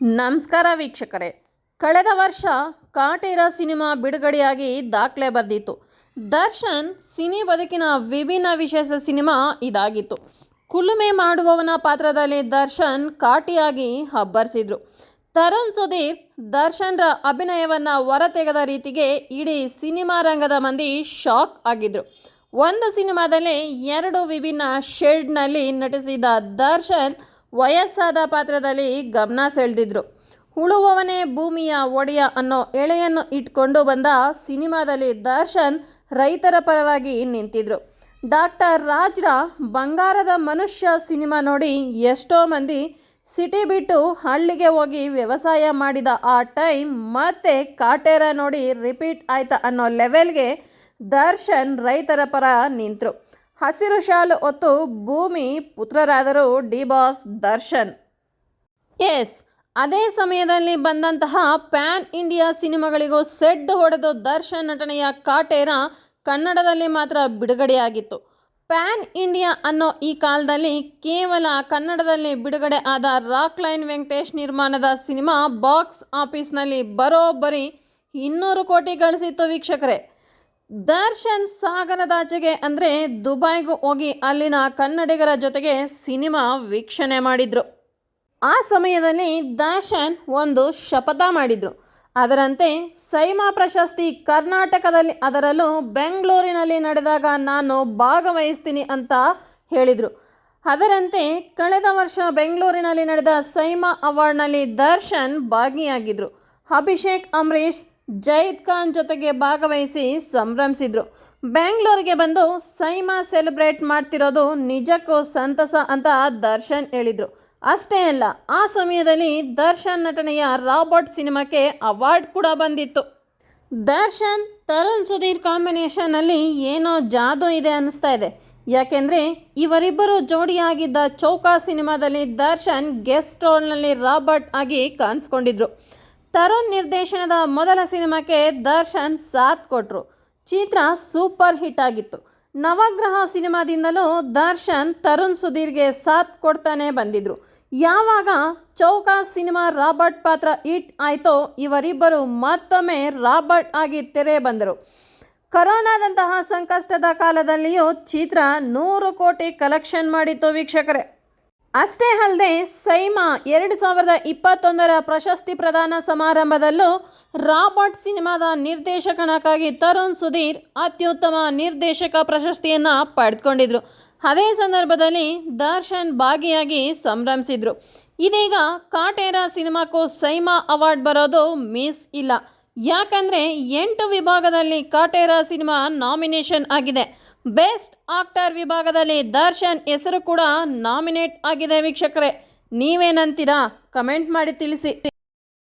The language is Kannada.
ನಮಸ್ಕಾರ ವೀಕ್ಷಕರೇ. ಕಳೆದ ವರ್ಷ ಕಾಟೇರ ಸಿನಿಮಾ ಬಿಡುಗಡೆಯಾಗಿ ದಾಖಲೆ ಬರೆದಿತ್ತು. ದರ್ಶನ್ ಸಿನಿ ಬದುಕಿನ ವಿಭಿನ್ನ ವಿಶೇಷ ಸಿನಿಮಾ ಇದಾಗಿತ್ತು. ಕುಲುಮೆ ಮಾಡುವವನ ಪಾತ್ರದಲ್ಲಿ ದರ್ಶನ್ ಕಾಟಿಯಾಗಿ ಅಬ್ಬರಿಸಿದ್ರು ತರುಣ್ ಸುಧೀರ್ ದರ್ಶನ್ರ ಅಭಿನಯವನ್ನು ಹೊರತೆಗೆದ ರೀತಿಗೆ ಇಡೀ ಸಿನಿಮಾ ರಂಗದ ಮಂದಿ ಶಾಕ್ ಆಗಿದ್ರು. ಒಂದು ಸಿನಿಮಾದಲ್ಲಿ ಎರಡು ವಿಭಿನ್ನ ಶೇಡ್ನಲ್ಲಿ ನಟಿಸಿದ ದರ್ಶನ್ ವಯಸ್ಸಾದ ಪಾತ್ರದಲ್ಲಿ ಗಮನ ಸೆಳೆದಿದ್ರು. ಉಳುವವನೇ ಭೂಮಿಯ ಒಡೆಯ ಅನ್ನೋ ಎಳೆಯನ್ನು ಇಟ್ಕೊಂಡು ಬಂದ ಸಿನಿಮಾದಲ್ಲಿ ದರ್ಶನ್ ರೈತರ ಪರವಾಗಿ ನಿಂತಿದ್ರು. ಡಾಕ್ಟರ್ ರಾಜ್ರ ಬಂಗಾರದ ಮನುಷ್ಯ ಸಿನಿಮಾ ನೋಡಿ ಎಷ್ಟೋ ಮಂದಿ ಸಿಟಿ ಬಿಟ್ಟು ಹಳ್ಳಿಗೆ ಹೋಗಿ ವ್ಯವಸಾಯ ಮಾಡಿದ ಆ ಟೈಮ್ ಮತ್ತೆ ಕಾಟೇರ ನೋಡಿ ರಿಪೀಟ್ ಆಯ್ತಾ ಅನ್ನೋ ಲೆವೆಲ್ಗೆ ದರ್ಶನ್ ರೈತರ ಪರ ನಿಂತರು. ಹಸಿರು ಶಾಲು ಹೊತ್ತು ಭೂಮಿ ಪುತ್ರರಾದರು ಡಿ ಬಾಸ್ ದರ್ಶನ್. ಎಸ್, ಅದೇ ಸಮಯದಲ್ಲಿ ಬಂದಂತಹ ಪ್ಯಾನ್ ಇಂಡಿಯಾ ಸಿನಿಮಾಗಳಿಗೂ ಸೆಡ್ ಹೊಡೆದು ದರ್ಶನ್ ನಟನೆಯ ಕಾಟೇರ ಕನ್ನಡದಲ್ಲಿ ಮಾತ್ರ ಬಿಡುಗಡೆಯಾಗಿತ್ತು. ಪ್ಯಾನ್ ಇಂಡಿಯಾ ಅನ್ನೋ ಈ ಕಾಲದಲ್ಲಿ ಕೇವಲ ಕನ್ನಡದಲ್ಲಿ ಬಿಡುಗಡೆ ಆದ ರಾಕ್ ಲೈನ್ ವೆಂಕಟೇಶ್ ನಿರ್ಮಾಣದ ಸಿನಿಮಾ ಬಾಕ್ಸ್ ಆಫೀಸ್ನಲ್ಲಿ ಬರೋಬ್ಬರಿ ಇನ್ನೂರು ಕೋಟಿ ಗಳಿಸಿತ್ತು ವೀಕ್ಷಕರೇ. ದರ್ಶನ್ ಸಾಗರದಾಚೆಗೆ ಅಂದರೆ ದುಬೈಗೂ ಹೋಗಿ ಅಲ್ಲಿನ ಕನ್ನಡಿಗರ ಜೊತೆಗೆ ಸಿನಿಮಾ ವೀಕ್ಷಣೆ ಮಾಡಿದರು. ಆ ಸಮಯದಲ್ಲಿ ದರ್ಶನ್ ಒಂದು ಶಪಥ ಮಾಡಿದರು. ಅದರಂತೆ ಸೈಮಾ ಪ್ರಶಸ್ತಿ ಕರ್ನಾಟಕದಲ್ಲಿ ಅದರಲ್ಲೂ ಬೆಂಗಳೂರಿನಲ್ಲಿ ನಡೆದಾಗ ನಾನು ಭಾಗವಹಿಸ್ತೀನಿ ಅಂತ ಹೇಳಿದರು. ಅದರಂತೆ ಕಳೆದ ವರ್ಷ ಬೆಂಗಳೂರಿನಲ್ಲಿ ನಡೆದ ಸೈಮಾ ಅವಾರ್ಡ್ನಲ್ಲಿ ದರ್ಶನ್ ಭಾಗಿಯಾಗಿದ್ದರು ಅಭಿಷೇಕ್, ಅಂಬರೀಷ್ ಜೈದ್ ಖಾನ್ ಜೊತೆಗೆ ಭಾಗವಹಿಸಿ ಸಂಭ್ರಮಿಸಿದ್ರು. ಬೆಂಗಳೂರಿಗೆ ಬಂದು ಸೈಮಾ ಸೆಲೆಬ್ರೇಟ್ ಮಾಡ್ತಿರೋದು ನಿಜಕ್ಕೂ ಸಂತಸ ಅಂತ ದರ್ಶನ್ ಹೇಳಿದರು. ಅಷ್ಟೇ ಅಲ್ಲ, ಆ ಸಮಯದಲ್ಲಿ ದರ್ಶನ್ ನಟನೆಯ ರಾಬರ್ಟ್ ಸಿನಿಮಾಕ್ಕೆ ಅವಾರ್ಡ್ ಕೂಡ ಬಂದಿತ್ತು. ದರ್ಶನ್, ತರುಣ್ ಸುಧೀರ್ ಕಾಂಬಿನೇಷನ್ನಲ್ಲಿ ಏನೋ ಜಾದೂ ಇದೆ ಅನ್ನಿಸ್ತಾ ಇದೆ. ಯಾಕೆಂದರೆ ಇವರಿಬ್ಬರು ಜೋಡಿಯಾಗಿದ್ದ ಚೌಕಾ ಸಿನಿಮಾದಲ್ಲಿ ದರ್ಶನ್ ಗೆಸ್ಟ್ ರೋಲ್ನಲ್ಲಿ ರಾಬರ್ಟ್ ಆಗಿ ಕಾಣಿಸ್ಕೊಂಡಿದ್ರು. ತರುಣ್ ನಿರ್ದೇಶನದ ಮೊದಲ ಸಿನಿಮಾಕ್ಕೆ ದರ್ಶನ್ ಸಾಥ್ ಕೊಟ್ಟರು ಚಿತ್ರ ಸೂಪರ್ ಹಿಟ್ ಆಗಿತ್ತು. ನವಗ್ರಹ ಸಿನಿಮಾದಿಂದಲೂ ದರ್ಶನ್ ತರುಣ್ ಸುಧೀರ್ಗೆ ಸಾಥ್ ಕೊಡ್ತಾನೆ ಬಂದಿದ್ರು. ಯಾವಾಗ ಚೌಕಾ ಸಿನಿಮಾ ರಾಬರ್ಟ್ ಪಾತ್ರ ಹಿಟ್ ಆಯಿತೋ ಇವರಿಬ್ಬರು ಮತ್ತೊಮ್ಮೆ ರಾಬರ್ಟ್ ಆಗಿ ತೆರೆ ಬಂದರು. ಕರೋನಾದಂತಹ ಸಂಕಷ್ಟದ ಕಾಲದಲ್ಲಿಯೂ ಚಿತ್ರ ನೂರು ಕೋಟಿ ಕಲೆಕ್ಷನ್ ಮಾಡಿತ್ತು ವೀಕ್ಷಕರೇ. ಅಷ್ಟೇ ಅಲ್ಲದೆ ಸೈಮಾ ಎರಡು ಸಾವಿರದ ಇಪ್ಪತ್ತೊಂದರ ಪ್ರಶಸ್ತಿ ಪ್ರದಾನ ಸಮಾರಂಭದಲ್ಲೂ ರಾಬರ್ಟ್ ಸಿನಿಮಾದ ನಿರ್ದೇಶಕನಕ್ಕಾಗಿ ತರುಣ್ ಸುಧೀರ್ ಅತ್ಯುತ್ತಮ ನಿರ್ದೇಶಕ ಪ್ರಶಸ್ತಿಯನ್ನು ಪಡೆದುಕೊಂಡಿದ್ರು. ಅದೇ ಸಂದರ್ಭದಲ್ಲಿ ದರ್ಶನ್ ಭಾಗಿಯಾಗಿ ಸಂಭ್ರಮಿಸಿದ್ರು. ಇದೀಗ ಕಾಟೇರ ಸಿನಿಮಾಕ್ಕೂ ಸೈಮಾ ಅವಾರ್ಡ್ ಬರೋದು ಮಿಸ್ ಇಲ್ಲ. ಯಾಕಂದರೆ ಎಂಟು ವಿಭಾಗದಲ್ಲಿ ಕಾಟೇರ ಸಿನಿಮಾ ನಾಮಿನೇಷನ್ ಆಗಿದೆ. ಬೆಸ್ಟ್ ಆಕ್ಟರ್ ವಿಭಾಗದಲ್ಲಿ ದರ್ಶನ್ ಹೆಸರು ಕೂಡ ನಾಮಿನೇಟ್ ಆಗಿದೆ ವೀಕ್ಷಕರೇ. ನೀವೇನಂತೀರಾ ಕಮೆಂಟ್ ಮಾಡಿ ತಿಳಿಸಿ.